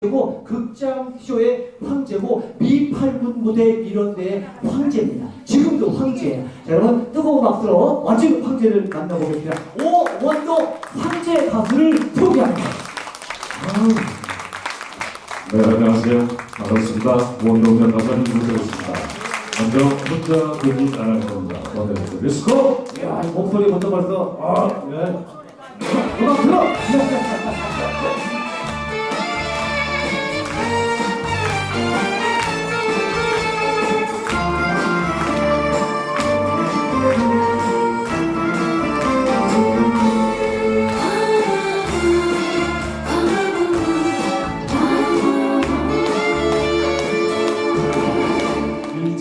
그리고 극장쇼의 황제고 미팔군 무대 이런 데의 황제입니다. 지금도 황제예요. 자, 여러분 뜨거운 박수로 멋진 황제를 만나보겠습니다. 오원도 황제 가수를 소개합니다. 아우. 네, 안녕하세요. 반갑습니다. 원동자 가수님 모시겠습니다. 먼저 혼자 되기 나갈 겁니다. 네, 렛츠고! 야, 이 목소리 먼저 벌써 아, 예. 음악 들어.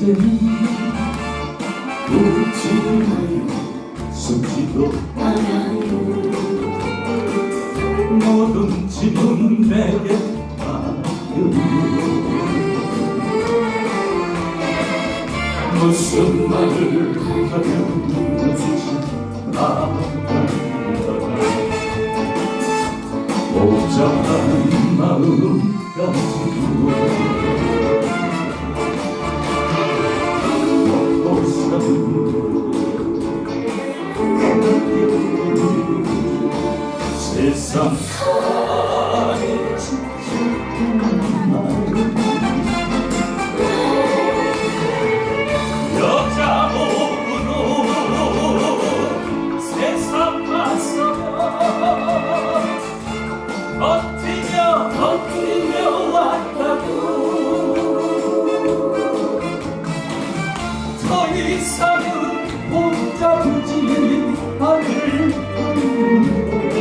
울지 마요 숨지도 모든 짐은 내게 맡겨 무슨 말을 하든 웃지 않아 복잡한 마음 가지 더 이상은 혼자 두지 않을 세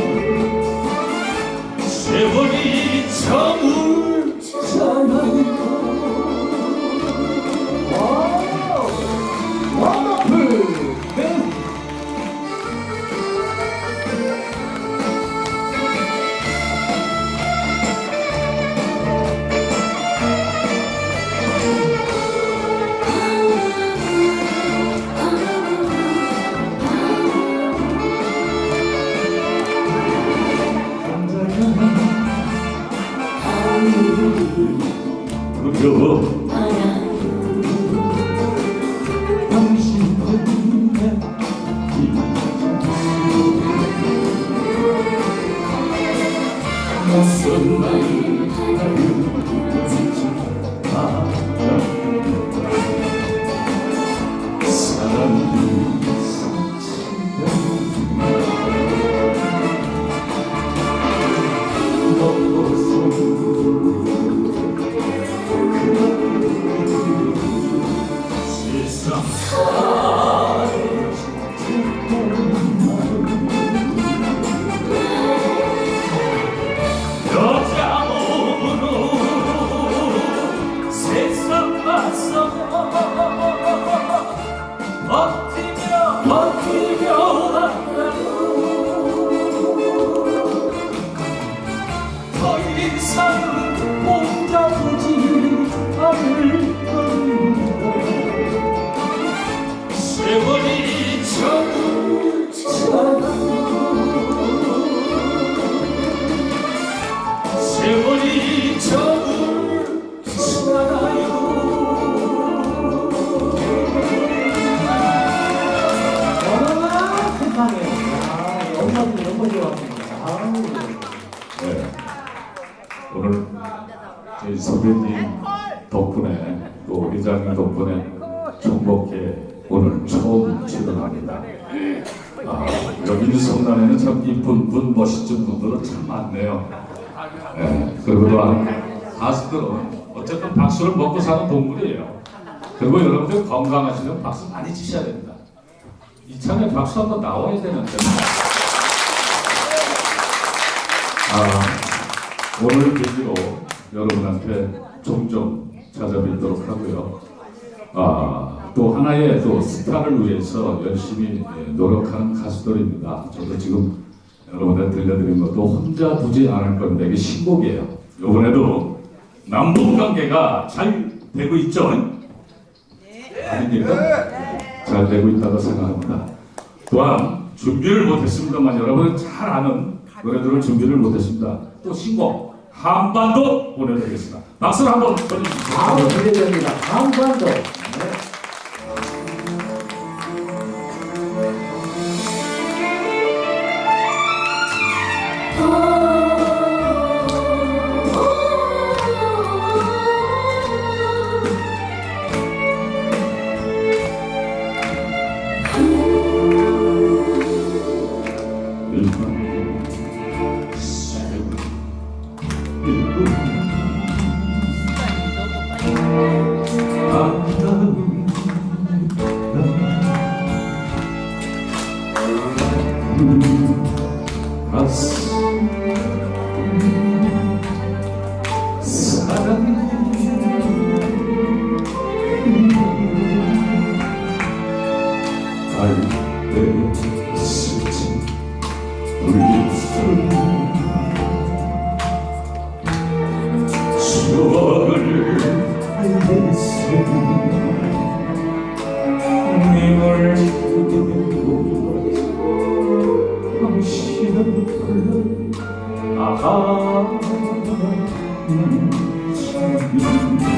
여 너무 좋았습니다. 아우. 네. 오늘 저희 선배님 덕분에 또 회장님 덕분에 총복회 오늘 처음 출연합니다. 아, 여기 성단에는 참 이쁜 분, 멋있는 분들은 참 많네요. 네. 그리고 또한 가수들은 어쨌든 박수를 먹고 사는 동물이에요. 그리고 여러분들 건강하시면 박수 많이 치셔야 됩니다. 이참에 박수 한번 나와야 되는데. 아, 오늘 계기로 여러분한테 종종 찾아뵙도록 하고요. 아, 또 하나의 또 스타를 위해서 열심히 예, 노력하는 가수들입니다. 저도 지금 여러분한테 들려드린 것도 혼자 두지 않을 겁니다. 이게 신곡이에요. 이번에도 남북 관계가 잘 되고 있죠? 아닙니까? 잘 되고 있다고 생각합니다. 또한 준비를 못했습니다만 여러분은 잘 아는 노래들을 준비를 못했습니다. 또 신곡 한반도 보내드리겠습니다. 박수를 한번 쳐주십시오. 아우 기대됩니다. 한반도. 네. 추 당신은 불러 아하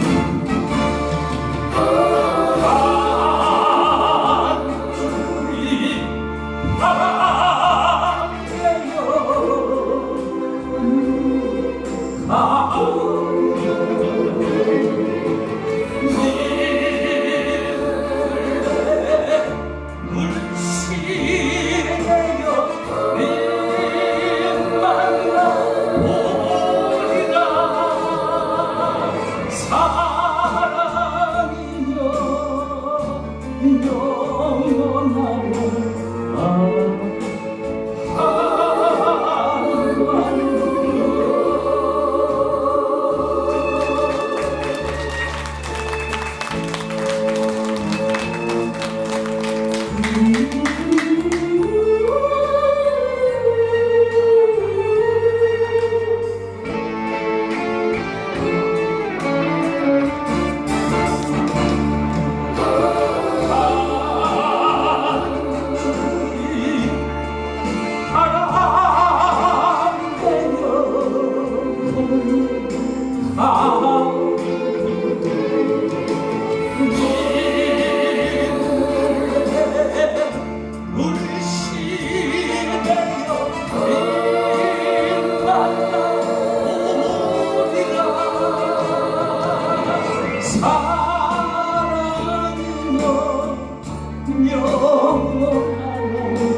감사합니다.